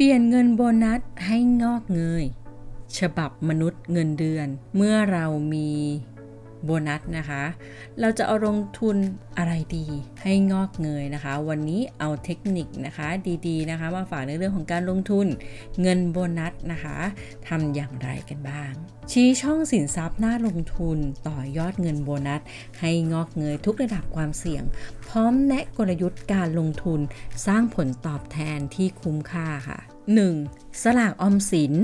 เปลี่ยนเงินโบนัสให้งอกเงย ฉบับมนุษย์เงินเดือน เมื่อเรามี โบนัสนะคะ เราจะเอาลงทุนอะไรดีให้งอกเงยนะคะ วันนี้เอาเทคนิคนะคะดีๆนะคะ มาฝากในเรื่องของการลงทุนเงินโบนัสนะคะทำอย่างไรกันบ้าง ชี้ช่องสินทรัพย์น่าลงทุนต่อยอดเงินโบนัส ให้งอกเงยทุกระดับความเสี่ยง พร้อมแนะกลยุทธ์การลงทุนสร้างผลตอบแทนที่คุ้มค่าค่ะ 1. สลากออมสิน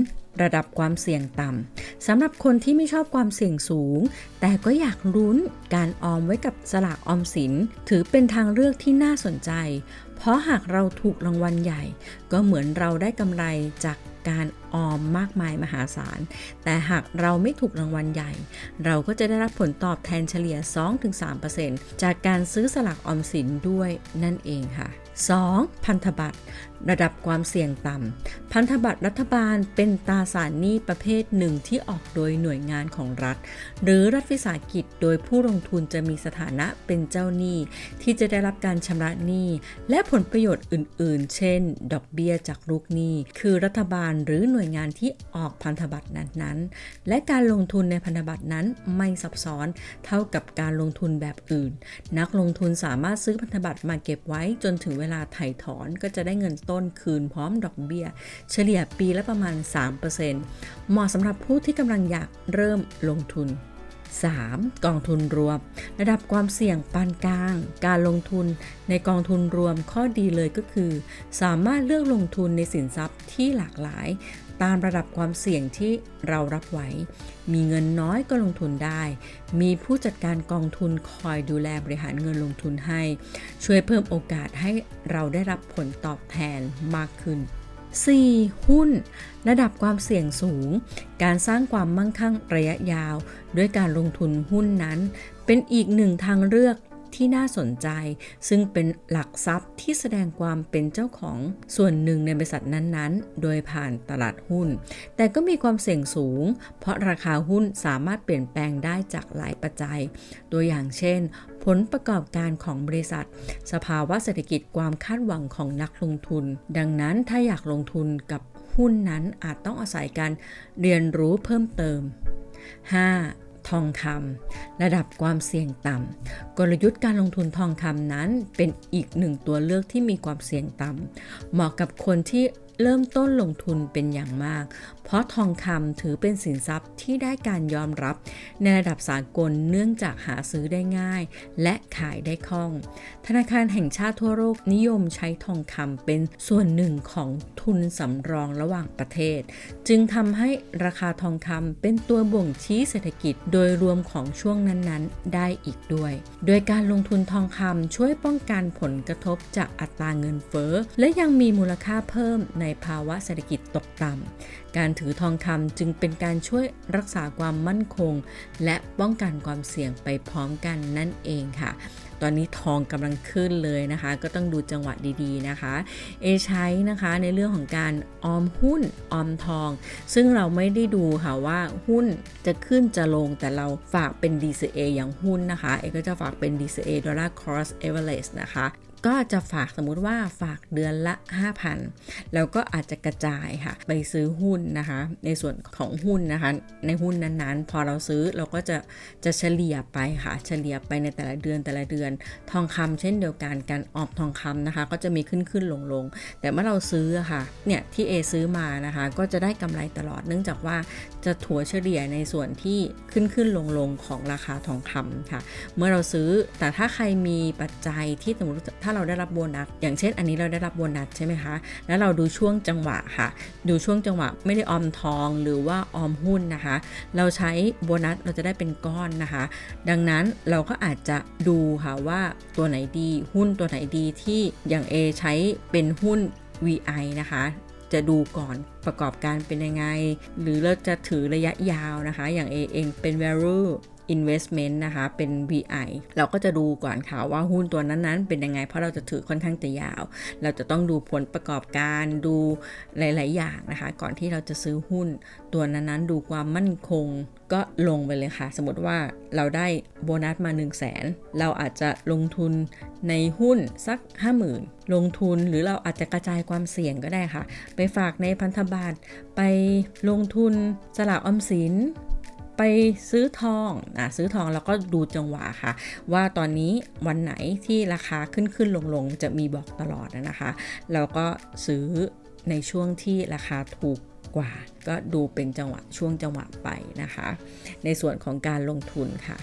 ระดับความเสี่ยงต่ำสำหรับคนที่ไม่ชอบความเสี่ยงสูง แต่ก็อยากลุ้นการออมไว้กับสลากออมสิน ถือเป็นทางเลือกที่น่าสนใจ เพราะหากเราถูกรางวัลใหญ่ ก็เหมือนเราได้กำไรจากการ ออมมากมายมหาศาล แต่หากเราไม่ถูกรางวัลใหญ่ เราก็จะได้รับผลตอบแทนเฉลี่ย 2-3%จากการซื้อสลากออมสินด้วยนั่นเองค่ะ 2. พันธบัตรระดับความเสี่ยงต่ำ พันธบัตรรัฐบาลเป็นตราสารหนี้ประเภทหนึ่งที่ออกโดยหน่วยงานของรัฐ หรือรัฐวิสาหกิจโดยผู้ลงทุนจะมีสถานะเป็นเจ้าหนี้ ที่จะได้รับการชำระหนี้ และผลประโยชน์อื่น ๆ เช่น ดอกเบี้ยจากลูกหนี้ คือรัฐบาลหรือหน่วยงานที่ออกพันธบัตรนั้นๆ และการลงทุนในพันธบัตรนั้นไม่ซับซ้อนเท่ากับการลงทุนแบบอื่น นักลงทุนสามารถซื้อพันธบัตรมาเก็บไว้จนถึงเวลาไถ่ถอนก็จะได้เงินต้นคืนพร้อมดอกเบี้ย เฉลี่ยปีละประมาณ 3%เหมาะสำหรับผู้ที่กำลังอยากเริ่มลงทุน 3. กองทุนรวม ระดับความเสี่ยงปานกลาง การลงทุนในกองทุนรวมข้อดีเลยก็คือ สามารถเลือกลงทุนในสินทรัพย์ที่หลากหลาย ตามระดับความเสี่ยงที่เรารับไหว มีเงินน้อยก็ลงทุนได้ มีผู้จัดการกองทุนคอยดูแลบริหารเงินลงทุนให้ ช่วยเพิ่มโอกาสให้เราได้รับผลตอบแทนมากขึ้น 4. หุ้น ระดับความเสี่ยงสูง การสร้างความมั่งคั่งระยะยาว ด้วยการลงทุนหุ้นนั้น เป็นอีกหนึ่งทางเลือกที่น่าสนใจ ซึ่งเป็นหลักทรัพย์ที่แสดงความเป็นเจ้าของส่วนหนึ่งในบริษัทนั้นๆ โดยผ่านตลาดหุ้น แต่ก็มีความเสี่ยงสูง เพราะราคาหุ้นสามารถเปลี่ยนแปลงได้จากหลายปัจจัย ตัวอย่างเช่น ผลประกอบการของบริษัท สภาวะเศรษฐกิจความคาดหวังของนักลงทุน ดังนั้นถ้าอยากลงทุนกับหุ้นนั้นอาจต้องอาศัยการเรียนรู้เพิ่มเติม 5. ทองคำระดับความเสี่ยงต่ำกลยุทธ์การลงทุนทองคำนั้นเป็นอีกหนึ่งตัวเลือกที่มีความเสี่ยงต่ำเหมาะกับคนที่ เริ่มต้นลงทุนเป็นอย่างมาก เพราะทองคำถือเป็นสินทรัพย์ที่ได้การยอมรับ ในระดับสากลเนื่องจากหาซื้อได้ง่าย และขายได้คล่อง ธนาคารแห่งชาติทั่วโลกนิยมใช้ทองคำเป็นส่วนหนึ่งของทุนสำรองระหว่างประเทศ จึงทำให้ราคาทองคำเป็นตัวบ่งชี้เศรษฐกิจโดยรวมของช่วงนั้นๆ ได้อีกด้วย โดยการลงทุนทองคำช่วยป้องกันผลกระทบจากอัตราเงินเฟ้อและยังมีมูลค่าเพิ่มในในภาวะเศรษฐกิจตกต่ำ การถือทองคำจึงเป็นการช่วยรักษาความมั่นคง และป้องกันความเสี่ยงไปพร้อมกันนั่นเองค่ะ ตอนนี้ทองกำลังขึ้นเลยนะคะ ก็ต้องดูจังหวะดีๆนะคะ เอใช้นะคะในเรื่องของการออมหุ้นออมทอง ซึ่งเราไม่ได้ดูค่ะว่าหุ้นจะขึ้นจะลงแต่เราฝากเป็น DCA อย่างหุ้นนะคะ เอก็จะฝากเป็น DCA Dollar Cost Average นะคะ ก็จะฝากสมมุติว่าฝากเดือนละ 5,000 แล้วก็อาจจะกระจายค่ะ ไปซื้อหุ้นนะคะ ในส่วนของหุ้นนะคะ ในหุ้นนั้นๆ พอเราซื้อเราก็จะจะเฉลี่ยไปค่ะ เฉลี่ยไปในแต่ละเดือนแต่ละเดือน ทองคำเช่นเดียวกันการออมทองคำนะคะ ก็จะมีขึ้นขึ้นลงลงแต่เมื่อเราซื้อค่ะ เนี่ยที่เอซื้อมานะคะ ก็จะได้กำไรตลอด เนื่องจากว่าจะถัวเฉลี่ยในส่วนที่ขึ้นขึ้นลงลงของราคาทองคำค่ะ เมื่อเราซื้อ แต่ถ้าใครมีปัจจัยที่สมมติถ้าเราได้รับโบนัสอย่างเช่น อันนี้เราได้รับโบนัสใช่ไหมคะ แล้วเราดูช่วงจังหวะค่ะ ดูช่วงจังหวะไม่ได้ออมทองหรือว่าออมหุ้นนะคะ เราใช้โบนัสเราจะได้เป็นก้อนนะคะ ดังนั้นเราก็อาจจะดูค่ะว่าตัวไหนดีหุ้นตัวไหนดีที่อย่าง A ใช้เป็นหุ้น VI นะคะจะดูก่อนประกอบการเป็นยังไง หรือเราจะถือระยะยาวนะคะ อย่าง A เองเป็น value investment นะคะ เป็น VI เราก็จะดูก่อนค่ะว่าหุ้นตัวนั้นๆ เป็นยังไง เพราะเราจะถือค่อนข้างจะยาว เราจะต้องดูผลประกอบการดูหลาย ๆ อย่างนะคะ ก่อนที่เราจะซื้อหุ้นตัวนั้นๆ ดูความมั่นคงก็ลงไปเลยค่ะ สมมติว่าเราได้โบนัสมา 1 0 0 0 0แสนเราอาจจะลงทุนในหุ้นสัก 50,000 ลงทุนหรือเราอาจจะกระจายความเสี่ยงก็ได้ค่ะ ไปฝากในพันธบัตรไปลงทุนสลากออมสิน ไปซื้อทองอะซื้อทองแล้วก็ดูจังหวะค่ะ ว่าตอนนี้วันไหนที่ราคาขึ้นขึ้นลงลงจะมีบอกตลอดนะคะเราก็ซื้อในช่วงที่ราคาถูกกว่า ก็ดูเป็นจังหวะช่วงจังหวะไปนะคะ ในส่วนของการลงทุนค่ะ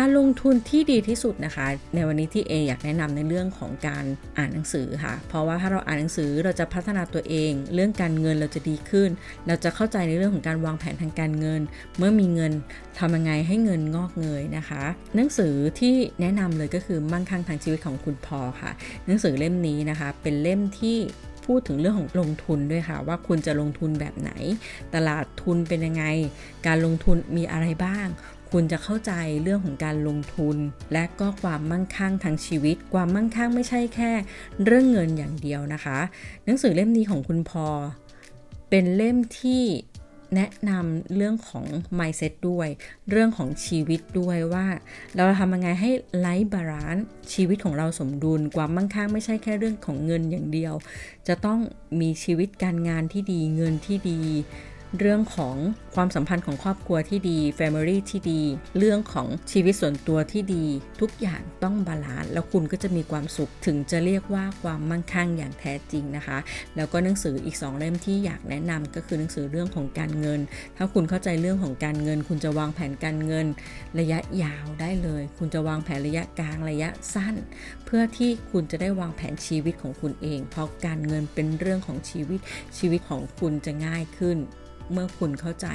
การลงทุนที่ดีที่สุดนะคะ ในวันนี้ที่เออยากแนะนำในเรื่องของการอ่านหนังสือค่ะ เพราะว่าถ้าเราอ่านหนังสือเราจะพัฒนาตัวเอง เรื่องการเงินเราจะดีขึ้น เราจะเข้าใจในเรื่องของการวางแผนทางการเงิน เมื่อมีเงินทำยังไงให้เงินงอกเงยนะคะ หนังสือที่แนะนำเลยก็คือมั่งคั่งทางชีวิตของคุณพอค่ะ หนังสือเล่มนี้นะคะ เป็นเล่มที่พูดถึงเรื่องของลงทุนด้วยค่ะ ว่าคุณจะลงทุนแบบไหน ตลาดทุนเป็นยังไง การลงทุนมีอะไรบ้าง คุณจะเข้าใจเรื่องของการลงทุน และก็ความมั่งคั่งทางชีวิต ความมั่งคั่งไม่ใช่แค่ เรื่องเงินอย่างเดียวนะคะ หนังสือเล่มนี้ของคุณพอ เป็นเล่มที่แนะนำเรื่องของ mindset ด้วย เรื่องของชีวิตด้วยว่า เราทำยังไงให้ไลฟ์บาลานซ์ชีวิตของเราสมดุล ความมั่งคั่งไม่ใช่แค่เรื่องของเงินอย่างเดียว จะต้องมีชีวิตการงานที่ดีเงินที่ดี เรื่องของความสัมพันธ์ของครอบครัวที่ดี Family ที่ดี เรื่องของชีวิตส่วนตัวที่ดี ทุกอย่างต้องบาลานซ์แล้วคุณก็จะมีความสุขถึงจะเรียกว่าความมั่งคั่งอย่างแท้จริงนะคะ แล้วก็หนังสืออีก 2 เล่มที่อยากแนะนำก็คือหนังสือเรื่องของการเงิน ถ้าคุณเข้าใจเรื่องของการเงิน คุณจะวางแผนการเงิน ระยะยาวได้เลย คุณจะวางแผนระยะกลางระยะสั้น เพื่อที่คุณจะได้วางแผนชีวิตของคุณเอง เพราะการเงินเป็นเรื่องของชีวิตชีวิตของคุณจะง่ายขึ้น เมื่อคุณเข้าใจ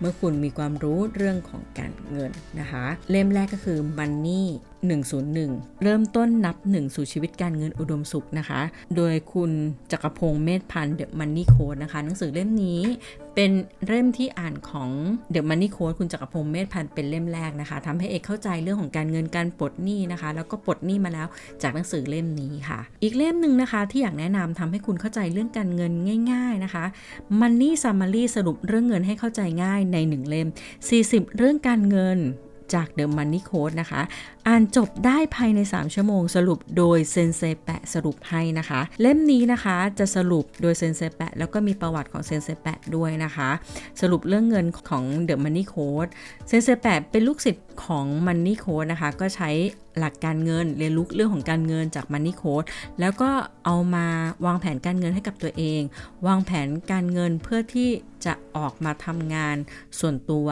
เมื่อคุณมีความรู้เรื่องของการเงินนะคะ เล่มแรกก็คือ Money 101 เริ่มต้นนับหนึ่งสู่ชีวิตการเงินอุดมสุขนะคะ โดยคุณจักรพงศ์เมธพันธ์ The Money Code นะคะ หนังสือเล่มนี้ เป็นเล่มที่อ่านของ The Money Code คุณจักรพงศ์เมธพันธ์เป็นเล่มแรกนะคะทำให้เอกเข้าใจเรื่องของการเงินการปลดหนี้นะคะ แล้วก็ปลดหนี้มาแล้วจากหนังสือเล่มนี้ค่ะ อีกเล่มหนึ่งนะคะที่อยากแนะนำทำให้คุณเข้าใจเรื่องการเงินง่าย ๆนะคะ Money Summary สรุปเรื่องเงินให้เข้าใจง่ายในหนึ่งเล่ม 40 เรื่องการเงิน จาก The Money Code นะคะ อ่านจบได้ภายใน 3 ชั่วโมงสรุปโดยเซนเซแปะสรุปให้นะคะ เล่มนี้นะคะจะสรุปโดยเซนเซแปะแล้วก็มีประวัติของเซนเซแปะด้วยนะคะ สรุปเรื่องเงินของ The Money Code เซนเซแปะเป็นลูกศิษย์ของ Money Code นะคะ ก็ใช้หลักการเงินเรียนรู้เรื่องของการเงินจาก Money Code แล้วก็เอามาวางแผนการเงินให้กับตัวเอง วางแผนการเงินเพื่อที่จะออกมาทำงานส่วนตัว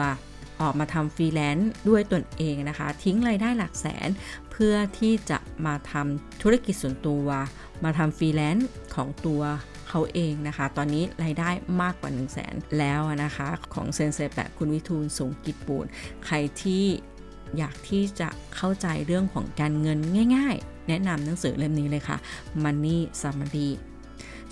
ออกมาทำฟรีแลนซ์ด้วยตนเองนะคะ ทิ้งรายได้หลักแสน เพื่อที่จะมาทำธุรกิจส่วนตัว มาทำฟรีแลนซ์ของตัวเขาเองนะคะ ตอนนี้รายได้มากกว่า 1 0 0 0 0แสนแล้วนะคะของเซนเซแปะคุณวิทูลสงกิจปูนใครที่อยากที่จะเข้าใจเรื่องของการเงินง่าย ๆ แนะนำหนังสือเล่มนี้เลยค่ะ Money Summary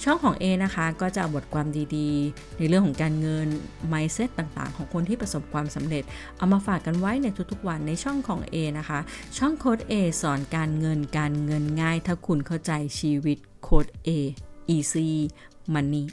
ช่องของ A นะคะก็จะเอาบทความดีๆ ในเรื่องของการเงิน mindset ต่างๆ ของคนที่ประสบความสำเร็จ เอามาฝากกันไว้ในทุกๆวันในช่องของ A นะคะ ช่องโค้ด A สอนการเงินการเงินง่าย ถ้าคุณเข้าใจชีวิตโค้ด A easy money